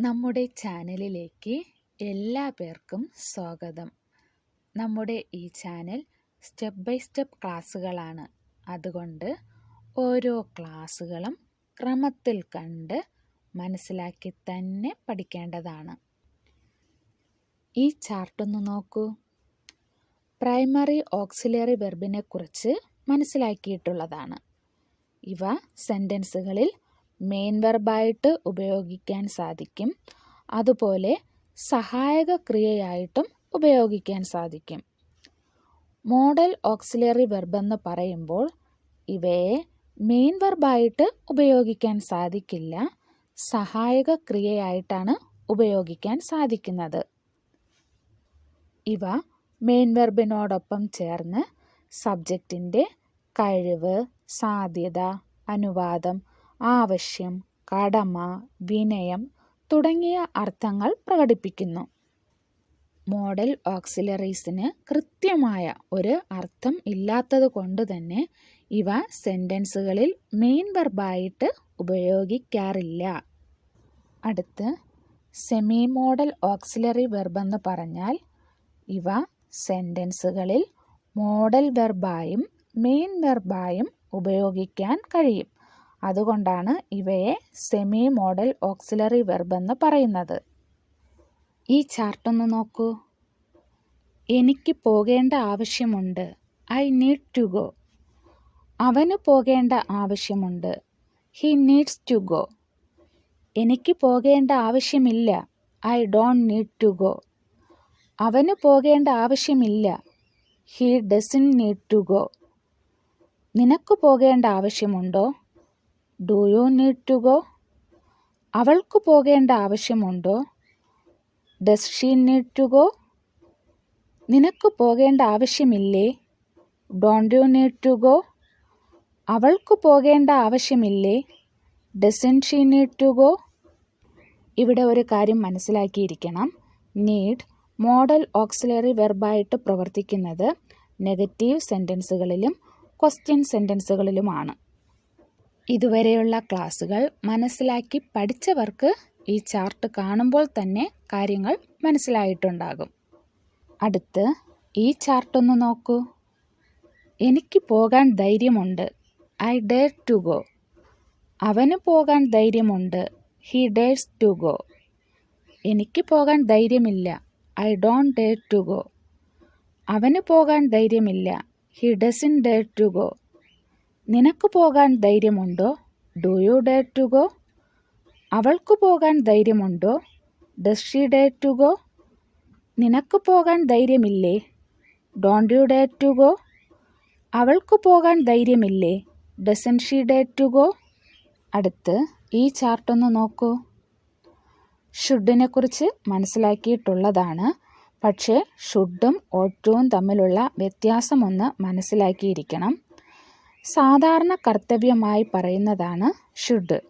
നമ്മുടെ ചാനലിലേക്ക് എല്ലാ പേർക്കും സ്വാഗതം. നമ്മുടെ ഈ ചാനൽ സ്റ്റെപ്പ് ബൈ സ്റ്റെപ്പ് ക്ലാസ്സുകളാണ്. അതുകൊണ്ട് ഓരോ ക്ലാസ്സുകളും ക്രമത്തിൽ കണ്ട് മനസ്സിലാക്കി തന്നെ പഠിക്കേണ്ടതാണ്. ഈ ചാർട്ടൊന്ന് നോക്കൂ. പ്രൈമറി ഓക്സിലറി വെർബിനെ കുറിച്ച് മനസ്സിലാക്കിയിട്ടുള്ളതാണ്. ഇവ സെന്റൻസുകളിൽ മെയിൻ വെർബായിട്ട് ഉപയോഗിക്കാൻ സാധിക്കും. അതുപോലെ സഹായക ക്രിയയായിട്ടും ഉപയോഗിക്കാൻ സാധിക്കും. മോഡൽ ഓക്സിലറി വെർബ് എന്ന് പറയുമ്പോൾ ഇവയെ മെയിൻ വെർബായിട്ട് ഉപയോഗിക്കാൻ സാധിക്കില്ല. സഹായക ക്രിയയായിട്ടാണ് ഉപയോഗിക്കാൻ സാധിക്കുന്നത്. ഇവ മെയിൻ വെർബിനോടൊപ്പം ചേർന്ന് സബ്ജക്റ്റിന്റെ കഴിവ് സാധ്യത അനുവാദം ആവശ്യം കടമ വിനയം തുടങ്ങിയ അർത്ഥങ്ങൾ പ്രകടിപ്പിക്കുന്നു. മോഡൽ ഓക്സിലറീസിന് കൃത്യമായ ഒരു അർത്ഥം ഇല്ലാത്തത് കൊണ്ട് തന്നെ ഇവ സെന്റൻസുകളിൽ മെയിൻ വെർബായിട്ട് ഉപയോഗിക്കാറില്ല. അടുത്ത് സെമി മോഡൽ ഓക്സിലറി വെർബെന്ന് പറഞ്ഞാൽ ഇവ സെന്റൻസുകളിൽ മോഡൽ വെർബായും മെയിൻ വെർബായും ഉപയോഗിക്കാൻ കഴിയും. അതുകൊണ്ടാണ് ഇവയെ സെമി മോഡൽ ഓക്സിലറി വെർബ് എന്ന് പറയുന്നത്. ഈ ചാർട്ടൊന്ന് നോക്കൂ. എനിക്ക് പോകേണ്ട ആവശ്യമുണ്ട്. ഐ നീഡ് ടു ഗോ അവന് പോകേണ്ട ആവശ്യമുണ്ട്. ഹി നീഡ്സ് ടു ഗോ എനിക്ക് പോകേണ്ട ആവശ്യമില്ല. I don't need to go അവന് പോകേണ്ട ആവശ്യമില്ല. He doesn't need to go നിനക്ക് പോകേണ്ട ആവശ്യമുണ്ടോ? Do you need to go അവൾക്ക് പോകേണ്ട ആവശ്യമുണ്ടോ? Does she need to go നിനക്ക് പോകേണ്ട ആവശ്യമില്ലേ? Don't you need to go അവൾക്ക് പോകേണ്ട ആവശ്യമില്ലേ? Doesn't she need to go ഇവിടെ ഒരു കാര്യം മനസ്സിലാക്കിയിരിക്കണം. നീഡ് മോഡൽ ഓക്സിലറി വെർബായിട്ട് പ്രവർത്തിക്കുന്നത് നെഗറ്റീവ് സെന്റൻസുകളിലും ക്വസ്റ്റ്യൻ സെന്റൻസുകളിലുമാണ് ഇതുവരെയുള്ള ക്ലാസ്സുകൾ മനസ്സിലാക്കി പഠിച്ചവർക്ക് ഈ ചാർട്ട് കാണുമ്പോൾ തന്നെ കാര്യങ്ങൾ മനസ്സിലായിട്ടുണ്ടാകും. അടുത്ത് ഈ ചാർട്ടൊന്ന് നോക്കൂ. എനിക്ക് പോകാൻ ധൈര്യമുണ്ട്. I dare to go. അവന് പോകാൻ ധൈര്യമുണ്ട്. He dares to go. എനിക്ക് പോകാൻ ധൈര്യമില്ല. I don't dare to go. അവന് പോകാൻ ധൈര്യമില്ല. He doesn't dare to go. നിനക്ക് പോകാൻ ധൈര്യമുണ്ടോ? Do you dare to go അവൾക്ക് പോകാൻ ധൈര്യമുണ്ടോ? Does she dare to go നിനക്ക് പോകാൻ ധൈര്യമില്ലേ? Don't you dare to go അവൾക്ക് പോകാൻ ധൈര്യമില്ലേ? Doesn't she dare to go അടുത്ത് ഈ ചാർട്ടൊന്ന് നോക്കൂ. ഷുഡിനെ കുറിച്ച് മനസ്സിലാക്കിയിട്ടുള്ളതാണ്. പക്ഷേ ഷുഡും ഓട്ടുവും തമ്മിലുള്ള വ്യത്യാസമൊന്ന് മനസ്സിലാക്കിയിരിക്കണം. സാധാരണ കർത്തവ്യമായി പറയുന്നതാണ് ഷുഡ്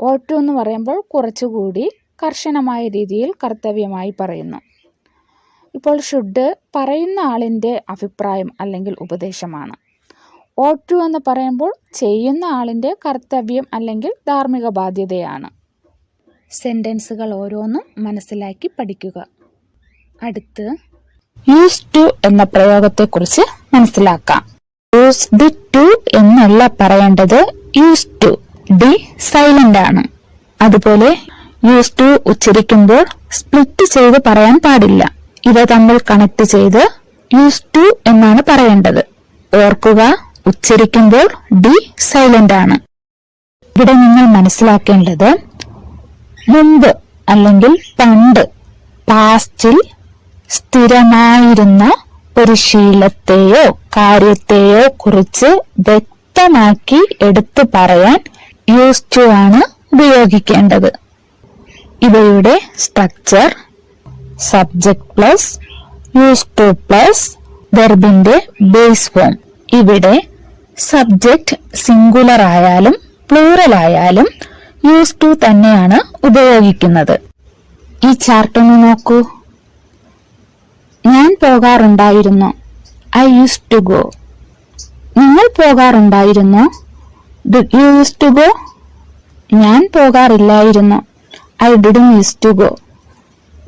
ഓട്ടു എന്ന് പറയുമ്പോൾ കുറച്ചുകൂടി കർശനമായ രീതിയിൽ കർത്തവ്യമായി പറയുന്നു. ഇപ്പോൾ ഷുഡ് പറയുന്ന ആളിന്റെ അഭിപ്രായം അല്ലെങ്കിൽ ഉപദേശമാണ്. ഓട്ടു എന്ന് പറയുമ്പോൾ ചെയ്യുന്ന ആളിന്റെ കർത്തവ്യം അല്ലെങ്കിൽ ധാർമ്മിക ബാധ്യതയാണ്. സെന്റൻസുകൾ ഓരോന്നും മനസ്സിലാക്കി പഠിക്കുക. അടുത്ത് യൂസ് ടു എന്ന പ്രയോഗത്തെക്കുറിച്ച് മനസ്സിലാക്കാം. യൂസ്ഡ് ടു എന്നല്ല പറയേണ്ടത് യൂസ് ടു ഡി സൈലന്റ് ആണ്. അതുപോലെ യൂസ് ടു ഉച്ചരിക്കുമ്പോൾ സ്പ്ലിറ്റ് ചെയ്ത് പറയാൻ പാടില്ല. ഇവ തമ്മിൽ കണക്ട് ചെയ്ത് യൂസ് ടു എന്നാണ് പറയേണ്ടത്. ഓർക്കുക ഉച്ചരിക്കുമ്പോൾ ഡി സൈലന്റ് ആണ്. ഇവിടെ നിങ്ങൾ മനസ്സിലാക്കേണ്ടത് മുമ്പ് അല്ലെങ്കിൽ പണ്ട് പാസ്റ്റിൽ സ്ഥിരമായിരുന്ന ഒരു ശീലത്തെയോ കാര്യത്തെയോ കുറിച്ച് വ്യക്തമാക്കി എടുത്തു പറയാൻ യൂസ് ടു ആണ് ഉപയോഗിക്കേണ്ടത്. ഇവയുടെ structure subject plus use to plus വെർബിന്റെ base form ഇവിടെ സബ്ജക്റ്റ് സിംഗുലർ ആയാലും പ്ലൂറൽ ആയാലും യൂസ് ടു തന്നെയാണ് ഉപയോഗിക്കുന്നത്. ഈ ചാർട്ടൊന്ന് നോക്കൂ. പോകാറുണ്ടായിരുന്നു. ഐ യൂസ് ടു ഗോ നിങ്ങൾ പോകാറുണ്ടായിരുന്നു? Did you use to go ഞാൻ പോകാറില്ലായിരുന്നു. I didn't use to go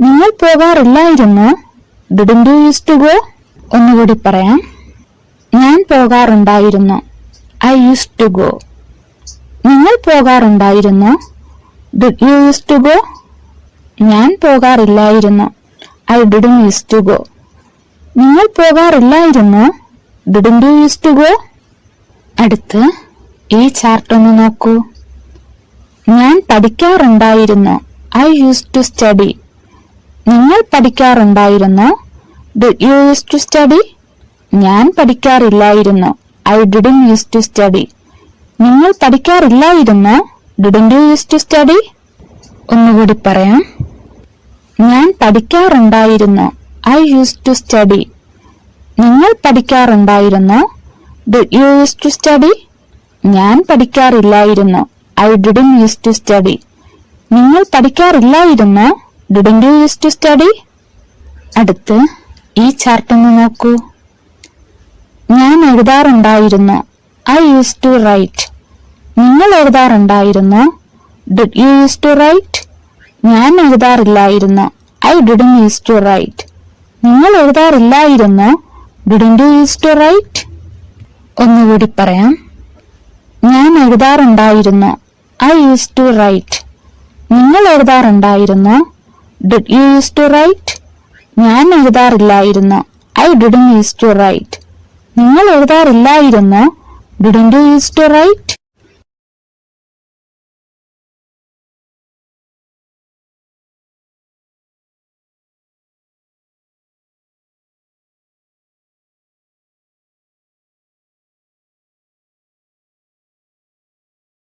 നിങ്ങൾ പോകാറില്ലായിരുന്നു? Didn't you use to go ഒന്നുകൂടി പറയാം. ഞാൻ പോകാറുണ്ടായിരുന്നു. ഐ യൂസ് ടു ഗോ നിങ്ങൾ പോകാറുണ്ടായിരുന്നു? Did you use to go ഞാൻ പോകാറില്ലായിരുന്നു. I didn't use to go നിങ്ങൾ പോകാറില്ലായിരുന്നോ? Didn't you use to go അടുത്ത് ഈ ചാർട്ട് ഒന്ന് നോക്കൂ. ഞാൻ പഠിക്കാറുണ്ടായിരുന്നു. ഐ യൂസ് ടു സ്റ്റഡി നിങ്ങൾ പഠിക്കാറുണ്ടായിരുന്നോ? Did you use to study ഞാൻ പഠിക്കാറില്ലായിരുന്നു. I didn't use to study നിങ്ങൾ പഠിക്കാറില്ലായിരുന്നു? Didn't you use to study ഒന്നുകൂടി പറയാം. ഞാൻ പഠിക്കാറുണ്ടായിരുന്നു. ഐ യൂസ് ടു സ്റ്റഡി നിങ്ങൾ പഠിക്കാറുണ്ടായിരുന്നോ? Did you use to study ഞാൻ പഠിക്കാറില്ലായിരുന്നു? I didn't use to study നിങ്ങൾ പഠിക്കാറില്ലായിരുന്നോ? Didn't you use to study അടുത്ത് ഈ ചാർട്ട് ഒന്ന് നോക്കൂ. ഞാൻ എഴുതാറുണ്ടായിരുന്നു? ഐ യൂസ് ടു റൈറ്റ് നിങ്ങൾ എഴുതാറുണ്ടായിരുന്നോ? Did you use to write ഞാൻ എഴുതാറില്ലായിരുന്നു? I didn't use to write നിങ്ങൾ എഴുതാറില്ലായിരുന്നോ. Didn't you use to write ഒന്നുകൂടി പറയാം. ഞാൻ എഴുതാറുണ്ടായിരുന്നു. ഐ യൂസ് ടു റൈറ്റ് നിങ്ങൾ എഴുതാറുണ്ടായിരുന്നു. Did you use to write ഞാൻ എഴുതാറില്ലായിരുന്നു. I didn't use to write നിങ്ങൾ എഴുതാറില്ലായിരുന്നോ. Didn't you use to write